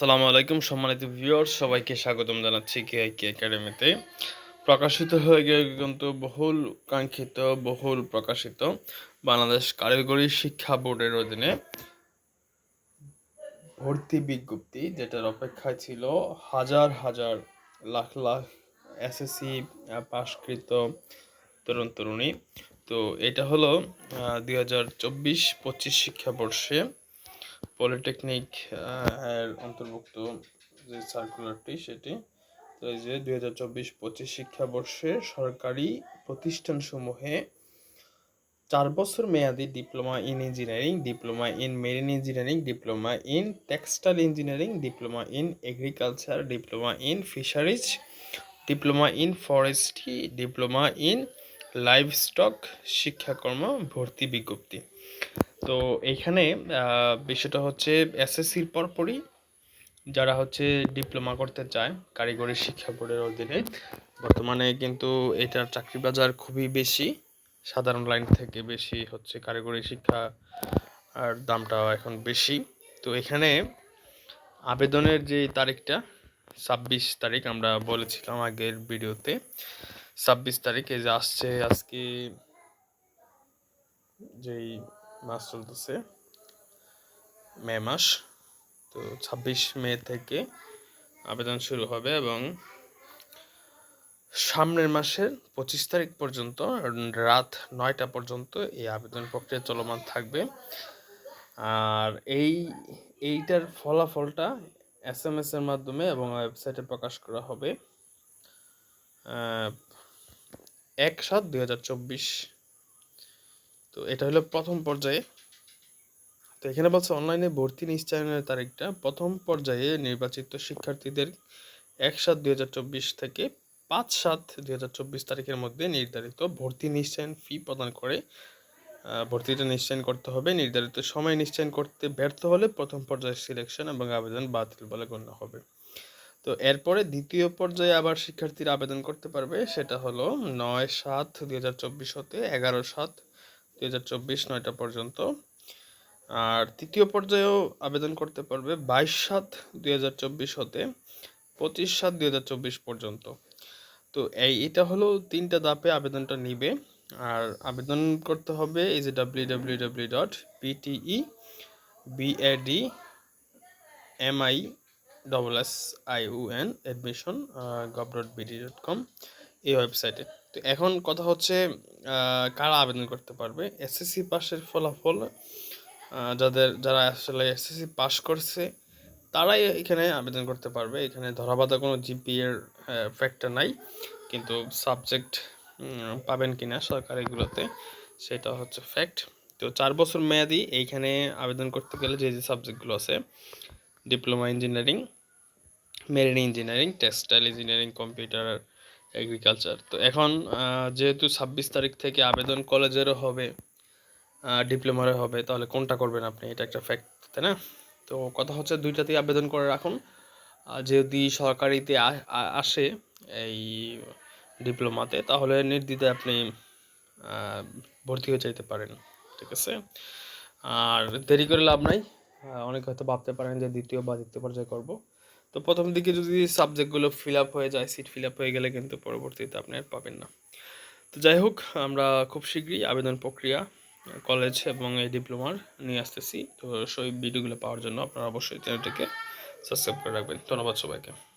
আসসালামু আলাইকুম সম্মানিত ভিউয়ার সবাইকে স্বাগতম জানাচ্ছি কে কে একাডেমিতে প্রকাশিত হয়ে গিয়ে কিন্তু বহুল কাঙ্ক্ষিত, বহুল প্রকাশিত বাংলাদেশ কারিগরি শিক্ষা বোর্ডের অধীনে ভর্তি বিজ্ঞপ্তি, যেটার অপেক্ষায় ছিল হাজার হাজার লাখ লাখ এসএসসি পাশকৃত তরুণ তরুণী। তো এটা হলো দুই হাজার চব্বিশ পঁচিশ শিক্ষাবর্ষে পলিটেকনিক এর অন্তর্ভুক্ত যে সার্কুলারটি সেটি, তো এই যে দুই হাজার চব্বিশ পঁচিশ শিক্ষাবর্ষে সরকারি প্রতিষ্ঠানসমূহে চার বছর মেয়াদি diploma in engineering, diploma in marine engineering, diploma in textile engineering, diploma in agriculture, diploma in fisheries, diploma in forestry, diploma in livestock শিক্ষাকর্ম ভর্তি বিজ্ঞপ্তি। তো এইখানে বিষয়টা হচ্ছে এসএসসির পরপরই যারা হচ্ছে ডিপ্লোমা করতে চায়, কারিগরি শিক্ষা বোর্ডের অধীনে, বর্তমানে কিন্তু এটার চাকরি বাজার খুবই বেশি, সাধারণ লাইন থেকে বেশি হচ্ছে কারিগরি শিক্ষা, আর দামটাও এখন বেশি। তো এখানে আবেদনের যে তারিখটা, ছাব্বিশ তারিখ আমরা বলেছিলাম আগের ভিডিওতে। ছাব্বিশ তারিখে যে আসছে, আজকে যেই মাস চলতেছে, মে মাস, তো ছাব্বিশ মে থেকে আবেদন শুরু হবে এবং সামনের মাসের পঁচিশ তারিখ পর্যন্ত, রাত নয়টা পর্যন্ত এই আবেদন প্রক্রিয়া চলমান থাকবে। আর এই, এইটার ফলাফলটা এস এম এস এর মাধ্যমে এবং ওয়েবসাইটে প্রকাশ করা হবে। এক সাত দুই হাজার চব্বিশ। তো এটা হলো প্রথম পর্যায়ে। তো এখানে বলছে অনলাইনে ভর্তি নিশ্চয়নের তারিখটা। প্রথম পর্যায়ে নির্বাচিত শিক্ষার্থীদের এক সাত দুই হাজার চব্বিশ থেকে পাঁচ সাত দুই হাজার চব্বিশ তারিখের মধ্যে নির্ধারিত ভর্তি নিশ্চয়ন ফি প্রদান করে। ভর্তিটা নিশ্চয়ন করতে হবে। নির্ধারিত সময় নিশ্চয়ন করতে ব্যর্থ হলে প্রথম পর্যায়ে সিলেকশন এবং আবেদন বাতিল বলে গণ্য হবে। তো এরপরে দ্বিতীয় পর্যায়ে আবার শিক্ষার্থীরা আবেদন করতে পারবে, সেটা হলো নয় সাত দুই হাজার চব্বিশ হতে এগারো সাত দুই হাজার চব্বিশ নয়টা পর্যন্ত। আর তৃতীয় পর্যায়েও আবেদন করতে পারবে বাইশ সাত দুই হাজার চব্বিশ হতে পঁচিশ সাত দুই হাজার চব্বিশ পর্যন্ত। তো এই, এটা হলো তিনটা দাপে আবেদনটা নিবে। আর আবেদন করতে হবে এই যে W W W dot PTE BAD MI double S I N admission gov dot BD dot com এই ওয়েবসাইটে তো এখন কথা হচ্ছে কারা আবেদন করতে পারবে? এসএসসি পাশের ফলাফল যাদের, যারা আসলে এসএসসি পাস করছে, তারাই এখানে আবেদন করতে পারবে। এখানে ধরাবাধা কোনো জিপিএর ফ্যাক্টর নাই, কিন্তু সাবজেক্ট পাবেন কিনা সরকারিগুলোতে সেটা হচ্ছে ফ্যাক্ট তো চার বছর মেয়াদি এইখানে আবেদন করতে গেলে যে যে সাবজেক্টগুলো আছে diploma engineering marine engineering textile engineering computer agriculture তো এখন যেহেতু ছাব্বিশ তারিখ থেকে আবেদন কলেজেরও হবে ডিপ্লোমারও হবে, তাহলে কোনটা করবেন আপনি? এটা একটা ফ্যাক্ট তাই না? তো কথা হচ্ছে দুইটাতেই আবেদন করে রাখুন। যদি সরকারিতে আসে এই ডিপ্লোমাতে, তাহলে নির্দ্বিধায় আপনি ভর্তি হয়ে যাইতে পারেন, ঠিক আছে? আর দেরি করে লাভ নাই। অনেকে হয়তো ভাবতে পারেন যে দ্বিতীয় বা দ্বিতীয় পর্যায়ে করব। তো প্রথম দিকে যদি সাবজেক্টগুলো ফিল আপ হয়ে যায় সিট ফিল আপ হয়ে গেলে কিন্তু পরবর্তীতে আপনি আর পাবেন না। তো যাই হোক, আমরা খুব শীঘ্রই আবেদন প্রক্রিয়া কলেজ এবং এই ডিপ্লোমার নিয়ে আসতেছি। তো সেই ভিডিওগুলো পাওয়ার জন্য আপনারা অবশ্যই চ্যানেলটিকে সাবস্ক্রাইব করে রাখবেন। ধন্যবাদ সবাইকে।